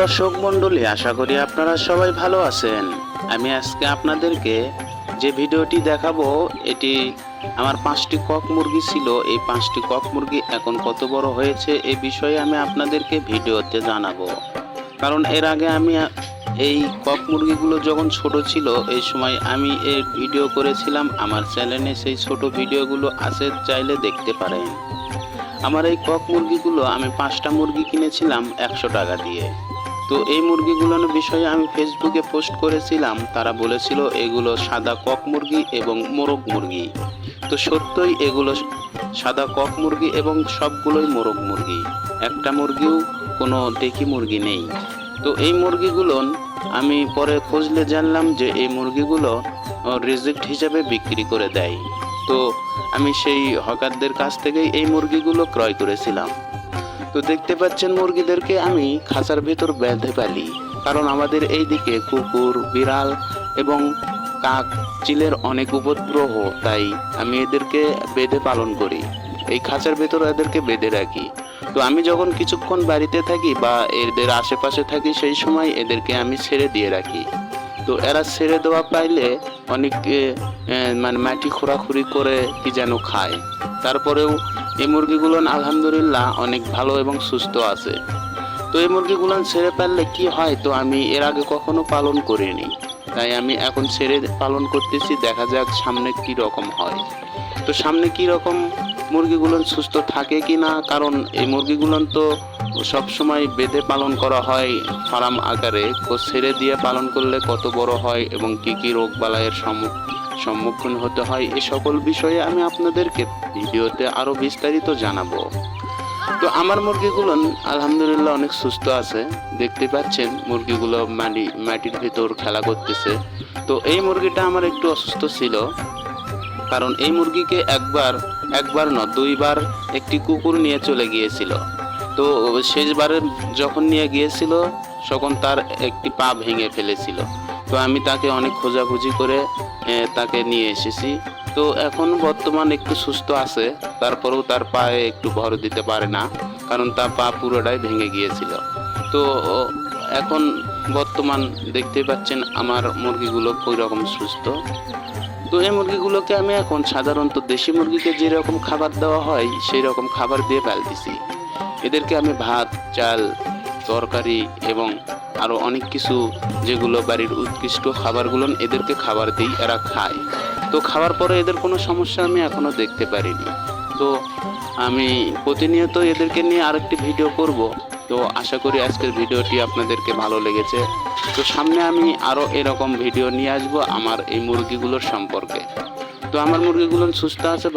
দর্শক মণ্ডলী, আশা করি আপনারা সবাই ভালো আছেন। আমি আজকে আপনাদেরকে যে ভিডিওটি দেখাবো, এটি আমার পাঁচটি কক মুরগি ছিল। এই পাঁচটি কক মুরগি এখন কত বড় হয়েছে এই বিষয়ে আমি আপনাদেরকে ভিডিওতে জানাব। কারণ এর আগে আমি এই কক মুরগিগুলো যখন ছোট ছিল, এই সময় আমি এর ভিডিও করেছিলাম। আমার চ্যানেলে সেই ছোট ভিডিওগুলো আছে, চাইলে দেখতে পারেন। আমার এই কক মুরগিগুলো, আমি পাঁচটা মুরগি কিনেছিলাম একশো টাকা দিয়ে। তো এই মুরগিগুলোর বিষয়ে আমি ফেসবুকে পোস্ট করেছিলাম। তারা বলেছিল, এগুলো সাদা কক মুরগি এবং মোরগ মুরগি। তো সত্যই এগুলো সাদা কক মুরগি এবং সবগুলোই মোরগ মুরগি। একটা মুরগিও কোনো দেশি মুরগি নেই। তো এই মুরগিগুলো আমি পরে খুঁজলে জানলাম যে এই মুরগিগুলো রিজেক্ট হিসাবে বিক্রি করে দেয়। তো আমি সেই হকারদের কাছ থেকেই এই মুরগিগুলো ক্রয় করেছিলাম। তো দেখতে পাচ্ছেন মুরগিদেরকে আমি খাঁচার ভেতর বেঁধে পালি কারণ আমাদের এই দিকে কুকুর, বিড়াল এবং কাক চিলের অনেক উপদ্রব, তাই আমি এদেরকে বেঁধে পালন করি। এই খাঁচার ভেতর এদেরকে বেঁধে রাখি। তো আমি যখন কিছুক্ষণ বাড়িতে থাকি বা এদের আশেপাশে থাকি, সেই সময় এদেরকে আমি ছেড়ে দিয়ে রাখি। তো এরা ছেড়ে দেওয়া পাইলে অনেক মানে মাটি খোরাখুরি করে কি যেন খায়। তারপরেও এই মুরগিগুলো আলহামদুলিল্লাহ অনেক ভালো এবং সুস্থ আছে। তো এই মুরগিগুলো ছেড়ে পারলে কি হয়? তো আমি এর আগে কখনো পালন করিনি। তাই আমি এখন ছেড়ে পালন করতেছি, দেখা যাক সামনে কি রকম হয়। তো সামনে কি রকম মুরগিগুলো সুস্থ থাকে কি না কারণ এই মুরগিগুলো তো সব সময় বেঁধে পালন করা হয় ফার্ম আকারে ছেড়ে দিয়ে পালন করলে কত বড় হয় এবং কি কি রোগ সম্মুখ- সম্মুখীন হতে হয় এই সকল বিষয়ে আমি আপনাদেরকে ভিডিওতে আরও বিস্তারিত জানাব। তো আমার মুরগিগুলো আলহামদুলিল্লাহ অনেক সুস্থ আছে। দেখতে পাচ্ছেন মুরগিগুলো মাটি মাটির ভিতর খেলা করতেছে। তো এই মুরগিটা আমার একটু অসুস্থ ছিল। কারণ এই মুরগিকে একবার একবার ন দুইবার একটি কুকুর নিয়ে চলে গিয়েছিল। তো শেষবারে যখন নিয়ে গিয়েছিল, তখন তার একটি পা ভেঙে ফেলেছিল। তো আমি তাকে অনেক খোঁজাখুঁজি করে তাকে নিয়ে এসেছি। তো এখন বর্তমান একটু সুস্থ আছে, তারপরেও তার পায়ে একটু ভর দিতে পারে না, কারণ তার পা পুরোটাই ভেঙে গিয়েছিল। তো এখন বর্তমান দেখতে পাচ্ছেন আমার মুরগিগুলো কই রকম সুস্থ। তো এই মুরগিগুলোকে আমি এখন সাধারণত দেশি মুরগিকে যেরকম খাবার দেওয়া হয় সেই রকম খাবার দিয়ে পালতেছি এদেরকে আমি ভাত, চাল, তরকারি এবং আরও অনেক কিছু যেগুলো বাড়ির উৎকৃষ্ট খাবারগুলো এদেরকে খাবার দিই, এরা খায়। তো খাওয়ার পরে এদের কোনো সমস্যা আমি এখনও দেখতে পারিনি। তো আমি প্রতিনিয়ত এদেরকে নিয়ে আরেকটি ভিডিও করব। তো আশা করি আজকের ভিডিওটি আপনাদেরকে ভালো লেগেছে। তো সামনে আমি আরও এরকম ভিডিও নিয়ে আসব আমার এই মুরগিগুলোর সম্পর্কে। তো আমার মুরগিগুলো সুস্থ আছে